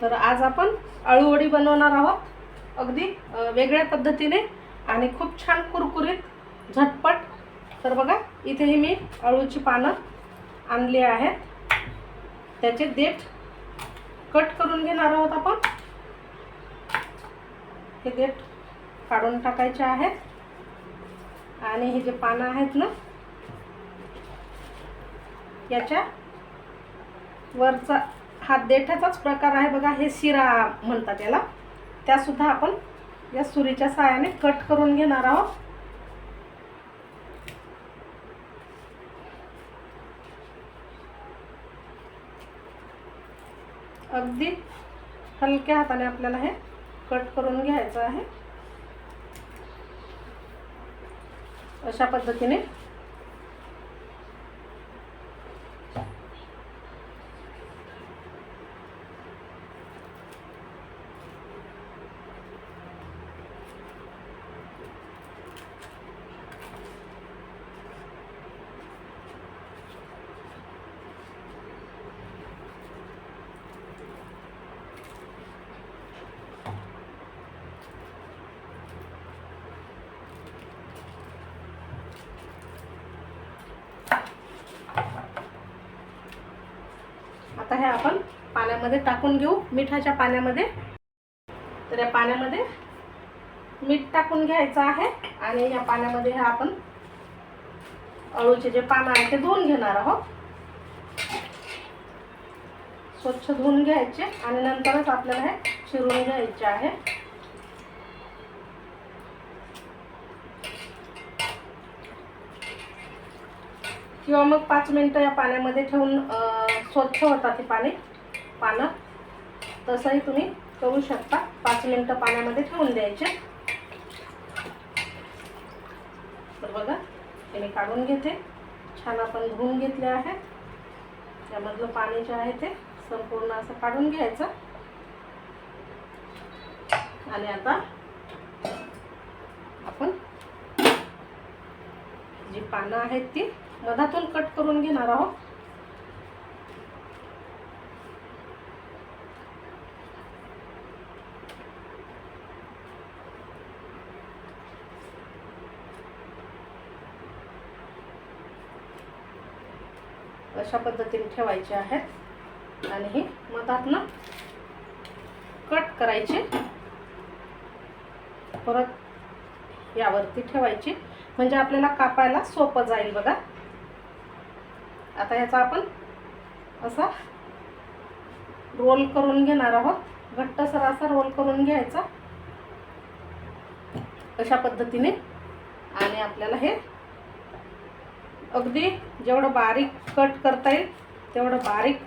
तर आज आपण अळूवडी बनवणार आहोत. अगदी वेगळ्या पद्धतीने आणि खूप छान कुरकुरीत झटपट. तर बघा इथेही मी अळूची पानं आणली आहेत. त्याचे देठ कट करून घेणार आहोत आपण. हे देठ काढून टाकायचे आहेत. आणि हे जे पानं आहेत ना याच्या वरचा हा देठाचाच प्रकार आहे बघा हे शिरा म्हणतात याला. त्यासुद्धा आपण या सुरीच्या सहाय्याने कट करून घेणार आहोत. अगदी हलक्या हाताने आपल्याला हे कट करून घ्यायचं आहे. अशा पद्धतीने आहे आपण. पाण्यामध्ये टाकून घेऊ. मिठाच्या पाण्यामध्ये. तर या पाण्यामध्ये मीठ टाकून घ्यायचं आहे. आणि या पाण्यामध्ये हे आपण अळूचे जे पानं आहे ते धुवून घेणार आहोत. स्वच्छ धुवून घ्यायचे. आणि नंतरच आपल्याला हे चिरून घ्यायचे आहे. किंवा मग पाच मिनटं या पाण्यामध्ये ठेवून स्वच्छ होतात ते पाणी. पानं. तसंही तुम्ही करू शकता. पाच मिनटं पाण्यामध्ये ठेवून द्यायचे. तर बघा हे मी काढून घेते. छान आपण धुवून घेतले आहे. त्यामधलं पाणी जे आहे ते संपूर्ण असं काढून घ्यायचं. आणि आता आपण जी पानं आहेत ती मधातून कट करून घेणार आहोत. अशा पद्धतीने ठेवायचे आहेत. आणि हे मधातनं कट करायचे. परत यावरती ठेवायची. म्हणजे आपल्याला कापायला सोपं जाईल बघा. आता याचा आपण असा रोल करून घेणार आहोत. घट्टसर असा रोल करून घ्यायचा. अशा पद्धतीने. आणि आपल्याला हे अगदी जेवढं बारीक कट करता येईल तेवढं बारीक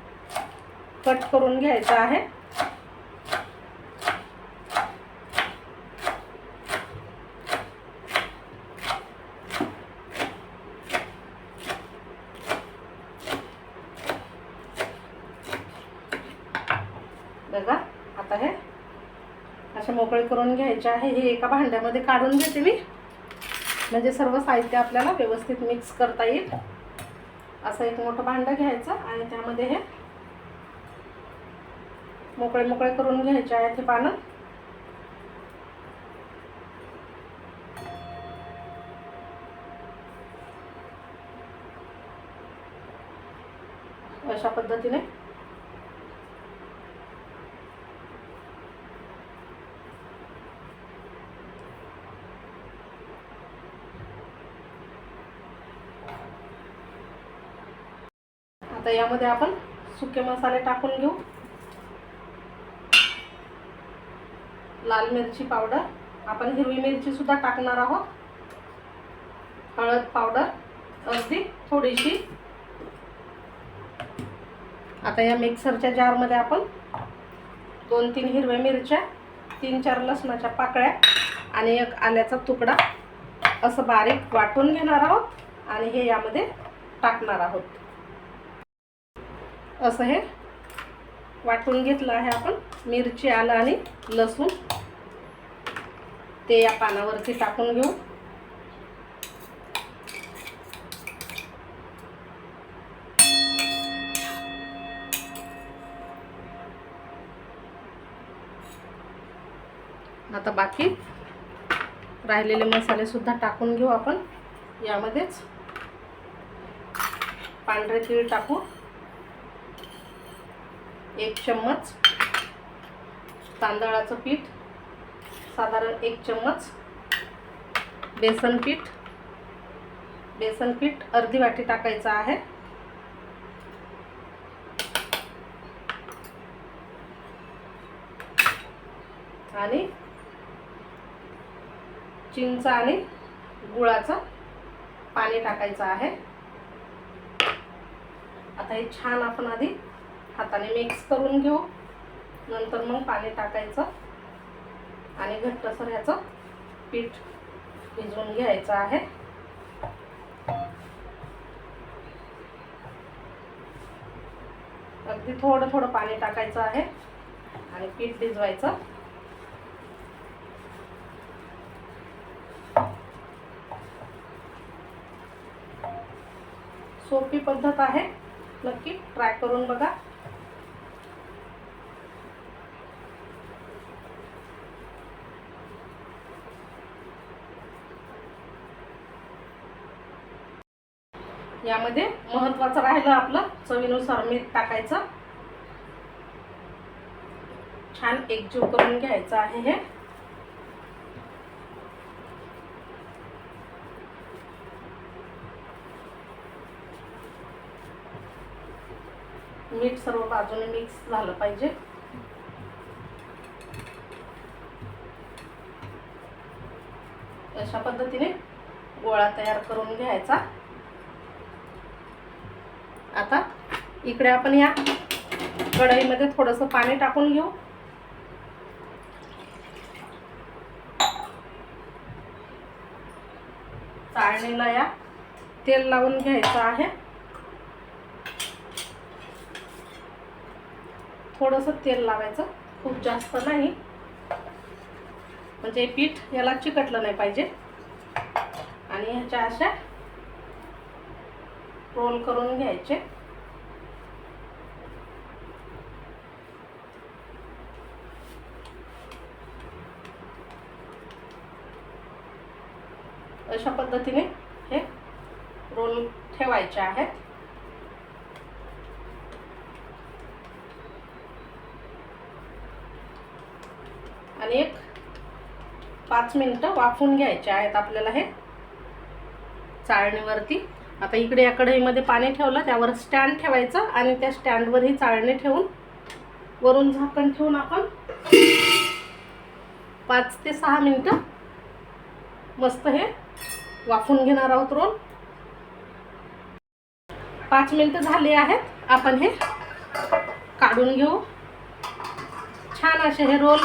कट करून घ्यायचं आहे. बघा आता हे असे मोकळे करून घ्यायचे आहे. हे एका भांड्यामध्ये काढून घेते मी. म्हणजे सर्व साहित्य आपल्याला व्यवस्थित मिक्स करता येईल. असं एक मोठं भांडं घ्यायचं आणि त्यामध्ये हे मोकळे मोकळे करून घ्यायचे आहेत हे पानं. अशा पद्धतीने आता यामध्ये आपण सुके मसाले टाकून घेऊ. लाल मिरची पावडर. आपण हिरवी मिरची सुद्धा टाकणार आहोत. हळद पावडर अगदी थोडीशी. आता या मिक्सरच्या जारमध्ये आपण दोन तीन हिरव्या मिरच्या तीन चार लसणाच्या पाकळ्या आणि एक आल्याचा तुकडा असं बारीक वाटून घेणार आहोत आणि हे यामध्ये टाकणार आहोत. असं हे वाटून घेतलं आहे आपण. मिरची आलं आणि लसूण. ते या पानावरती टाकून घेऊ. आता बाकी राहिलेले मसाले सुद्धा टाकून घेऊ आपण. यामध्येच पांढरे तीळ टाकू. एक चम्मच. तांदळाचं पीठ साधारण एक चम्मच. बेसन पीठ. बेसन पीठ अर्धी वाटी टाकायचं आहे. आणि चिंच आणि गुळाचं पाणी टाकायचं आहे. आता हे छान आपण आधी हाताने मिक्स करून घेऊ. नंतर मग पाणी टाकायचं. आणि घट्टसर ह्याचं पीठ भिजवून घ्यायचं आहे. अगदी थोडं थोडं पाणी टाकायचं आहे आणि पीठ भिजवायचं. सोपी पद्धत आहे. नक्की ट्राय करून बघा. यामध्ये महत्वाचं राहिलं आपलं चवीनुसार मीठ टाकायचं. छान एकजीव करून घ्यायचं आहे हे. मीठ सर्व बाजूने मिक्स झालं पाहिजे. अशा पद्धतीने गोळा तयार करून घ्यायचा. आता इकडे आपण या कढईमध्ये थोडंसं पाणी टाकून घेऊ. चाळणीला या. तेल लावून घ्यायचं आहे. थोडंसं तेल लावायचं. खूप जास्त नाही. म्हणजे पीठ याला चिकटलं नाही पाहिजे. आणि ह्याच्या अशा रोल करून घ्यायचे. अशा पद्धतीने हे रोल ठेवायचे आहेत. आणि एक पाच मिनटं वाफून घ्यायचे आहेत आपल्याला हे चाळणीवरती. आता इकडे या कढईमध्ये पाणी ठेवलं त्यावर स्टँड ठेवायचं आणि त्या स्टँडवर ही चाळणी ठेवून वरून झाकण ठेवून आपण पाच ते सहा मिनटं मस्त हे वाफून घेणार आहोत रोल. पाच मिनटं झाले आहेत आपण हे काढून घेऊ. छान असे हे रोल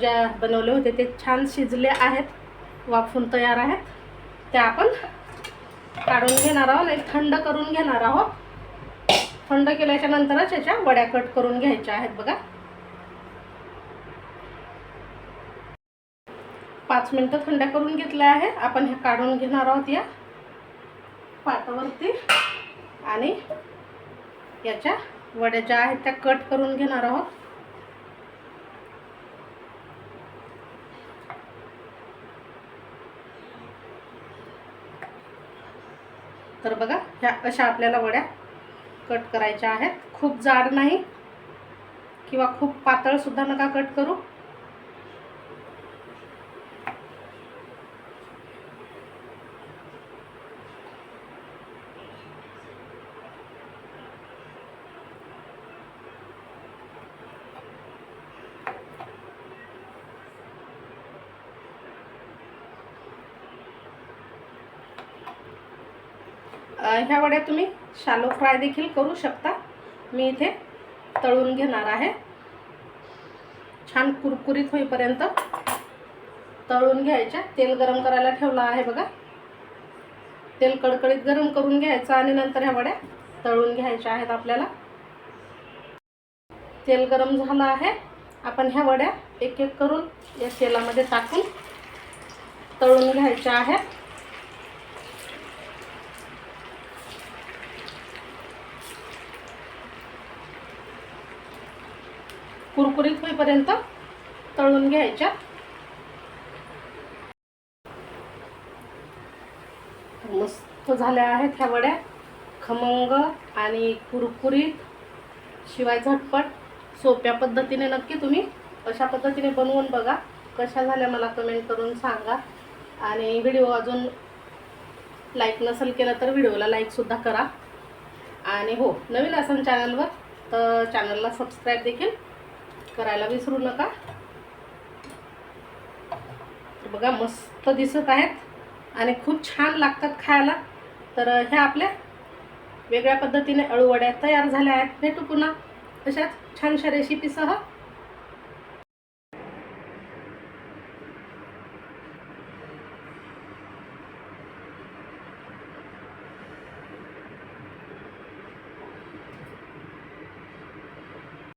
ज्या बनवले होते ते छान शिजले आहेत वाफून तयार आहेत. त्या आपण काढून घेणार आहोत आणि थंड करून घेणार आहोत. थंड केल्याच्या नंतरच याच्या वड्या कट करून घ्यायच्या आहेत बघा. पाच मिनटं थंड करून घेतल्या आहे. आपण हे काढून घेणार आहोत या पाटावरती. आणि याच्या वड्या ज्या आहेत त्या कट करून घेणार आहोत. तर बघा ह्या अशा आपल्याला वड्या कट करायच्या आहेत. खूप जाड नाही किंवा खूप पातळसुद्धा नका कट करू. ह्या वड्या तुम्ही शालो फ्राय देखील करू शकता. मी इथे तळून घेणार आहे. छान कुरकुरीत होईपर्यंत तळून घ्यायच्या. तेल गरम करायला ठेवलं आहे बघा. तेल कडकडीत गरम करून घ्यायचं आणि नंतर ह्या वड्या तळून घ्यायच्या आहेत आपल्याला. तेल गरम झालं आहे. आपण ह्या वड्या एक एक करून या तेलामध्ये टाकून तळून घ्यायच्या आहेत. कुरकुरीत होईपर्यंत तळून घ्यायच्या. मस्त झाल्या आहेत ह्या वड्या. खमंग आणि कुरकुरीत शिवाय झटपट. सोप्या पद्धतीने नक्की तुम्ही अशा पद्धतीने बनवून बघा. कशा झाल्या मला कमेंट करून सांगा. आणि व्हिडिओ अजून लाईक नसेल केला तर व्हिडिओला लाईकसुद्धा करा. आणि हो नवीन असेल चॅनलवर तर चॅनलला सबस्क्राईब देखील करायला विसरू नका. बघा मस्त दिसत आहेत आणि खूप छान लागतात खायला. तर ह्या आपल्या वेगळ्या पद्धतीने अळूवड्या तयार झाल्या आहेत. भेटू पुन्हा अशाच छानशा रेसिपीसह